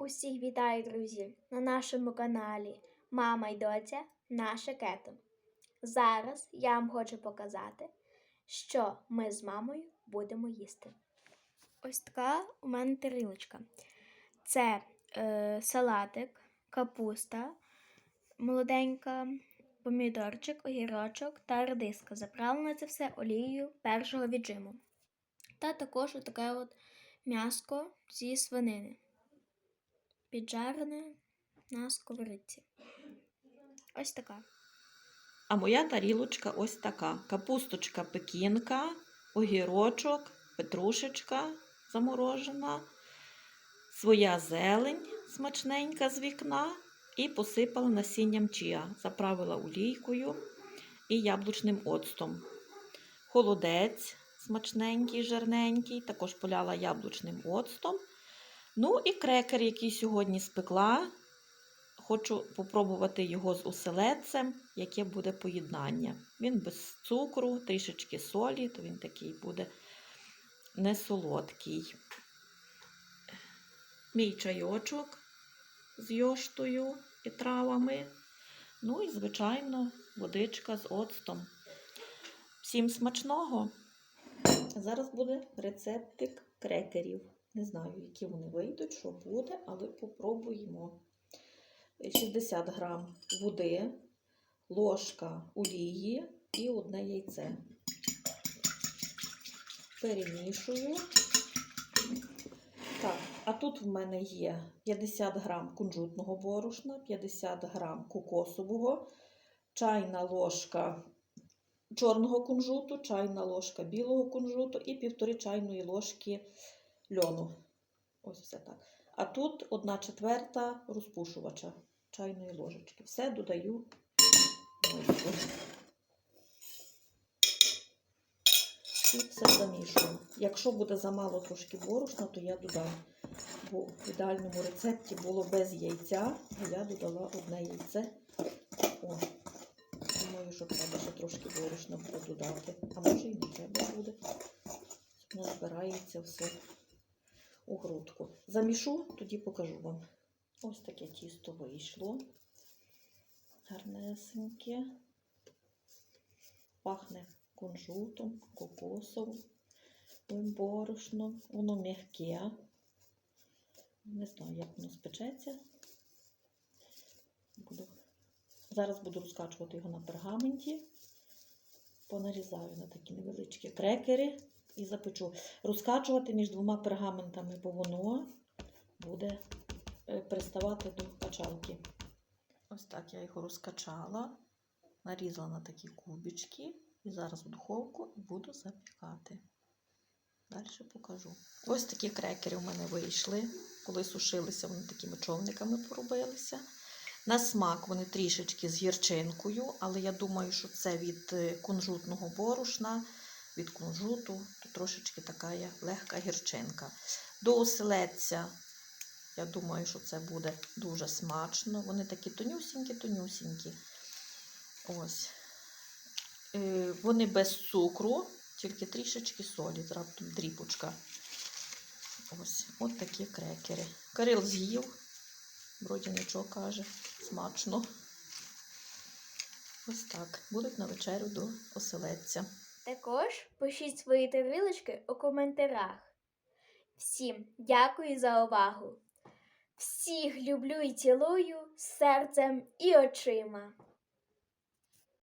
Усіх вітаю, друзі, на нашому каналі Мама й доця наше кето. Зараз я вам хочу показати, що ми з мамою будемо їсти. Ось така у мене тарілочка. Це е, салатик, капуста, молоденька, помідорчик, огірочок та редиска. Заправлено це все олією першого віджиму. Та також таке от м'яско зі свинини піджарене на сковорідці. Ось така. А моя тарілочка ось така: капусточка пекінка, огірочок, петрушечка заморожена, своя зелень смачненька з вікна і посипала насінням чия. Заправила олійкою і яблучним оцтом. Холодець смачненький, жирненький, також поляла яблучним оцтом. Ну і крекер, який сьогодні спекла. Хочу попробувати його з оселедцем, яке буде поєднання. Він без цукру, трішечки солі, то він такий буде не солодкий. Мій чайочок з йоштою і травами. Ну і, звичайно, водичка з оцтом. Всім смачного! Зараз буде рецептик крекерів. Не знаю, які вони вийдуть, що буде, але попробуємо. 60 грам води, ложка олії і одне яйце. Перемішую. Так, а тут в мене є 50 грам кунжутного борошна, 50 грам кокосового, чайна ложка чорного кунжуту, чайна ложка білого кунжуту і півтори чайної ложки льону. Ось все так. А тут одна четверта розпушувача чайної ложечки. Все додаю. І все замішую. Якщо буде замало трошки борошна, то я додам. Бо в ідеальному рецепті було без яйця, а я додала одне яйце. О, думаю, що треба ще трошки борошна буде додати. А може і не треба буде. Воно збирається все у грудку. Замішу, тоді покажу вам. Ось таке тісто вийшло. Гарнесеньке. Пахне кунжутом, кокосом, борошном. Воно м'яке. Не знаю, як воно спечеться. Буду. Зараз буду розкачувати його на пергаменті. Понарізаю на такі невеличкі крекери і запечу. Розкачувати між двома пергаментами, бо воно буде е, приставати до качалки. Ось так я його розкачала, нарізала на такі кубички і зараз в духовку буду запікати. Далі покажу. Ось такі крекери у мене вийшли. Коли сушилися, вони такими човниками поробилися. На смак вони трішечки з гірчинкою, але я думаю, що це від е, кунжутного борошна, від кунжуту, то трошечки така легка гірчинка. До оселедця, я думаю, що це буде дуже смачно. Вони такі тонюсінькі-тонюсінькі. Ось. Е, Вони без цукру, тільки трішечки солі, раптом дрібочка. Ось, от такі крекери. Кирил з'їв. Вроді нічого каже, смачно. Ось так. Будуть на вечерю до оселедця. Також пишіть свої тарілочки у коментарях. Всім дякую за увагу! Всіх люблю і цілую серцем і очима.